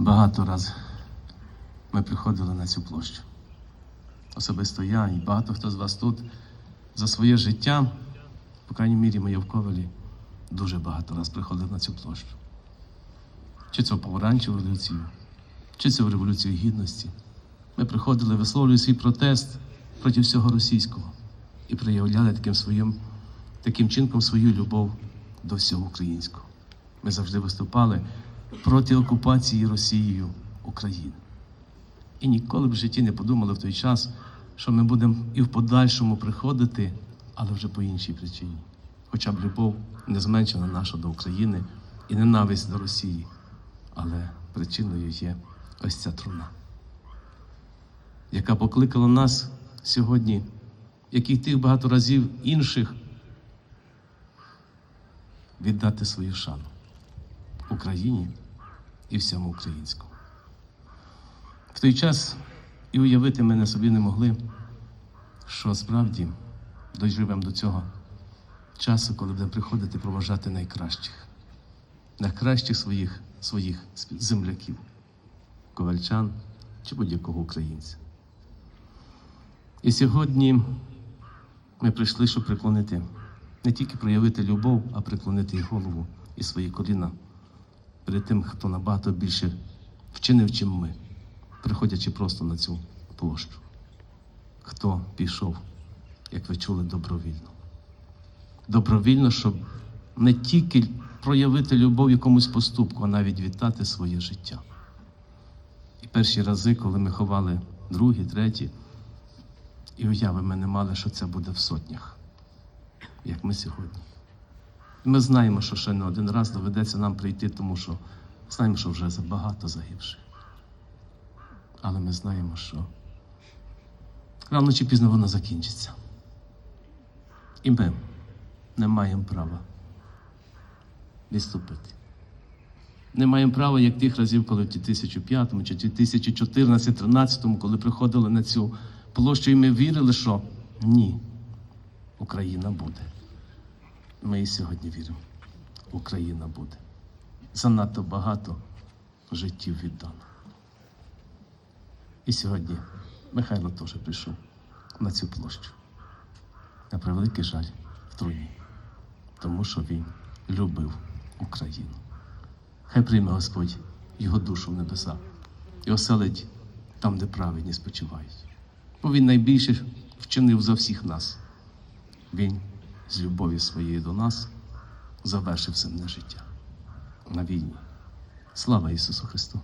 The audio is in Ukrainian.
Багато раз ми приходили на цю площу. Особисто я і багато хто з вас тут за своє життя, по крайній мірі моє в Ковелі, дуже багато раз приходив на цю площу. Чи це в помаранчеву революцію, чи це в Революцію Гідності. Ми приходили, висловлювали свій протест проти всього російського і проявляли таким своїм, таким чинком свою любов до всього українського. Ми завжди виступали проти окупації Росією України. І ніколи б в житті не подумали в той час, що ми будемо і в подальшому приходити, але вже по іншій причині. Хоча б любов не зменшена наша до України і ненависть до Росії. Але причиною є ось ця труна, яка покликала нас сьогодні, як і тих багато разів інших, віддати свою шану Україні і всьому українському. В той час і уявити мене собі не могли, що справді доживемо до цього часу, коли буде приходити проважати найкращих, найкращих своїх, своїх земляків, ковальчан чи будь-якого українця. І сьогодні ми прийшли, щоб приклонити, не тільки проявити любов, а приклонити і голову і свої коліна перед тим, хто набагато більше вчинив, чим ми, приходячи просто на цю площу. Хто пішов, як ви чули, добровільно. Добровільно, щоб не тільки проявити любов якомусь поступку, а навіть вітати своє життя. І перші рази, коли ми ховали другі, треті, і уяви ми не мали, що це буде в сотнях, як ми сьогодні. Ми знаємо, що ще не один раз доведеться нам прийти, тому що знаємо, що вже забагато загибших. Але ми знаємо, що рано чи пізно воно закінчиться. І ми не маємо права відступити. Не маємо права, як тих разів, коли в 2005 чи 2014-2013, коли приходили на цю площу, і ми вірили, що ні, Україна буде. Ми і сьогодні віримо. Україна буде. Занадто багато життів віддано. І сьогодні Михайло теж прийшов на цю площу. На превеликий жаль в труні, тому що він любив Україну. Хай прийме Господь його душу в небеса і оселить там, де праведні спочивають. Бо він найбільше вчинив за всіх нас. Він з любові своєї до нас завершив земне життя на війні. Слава Ісусу Христу!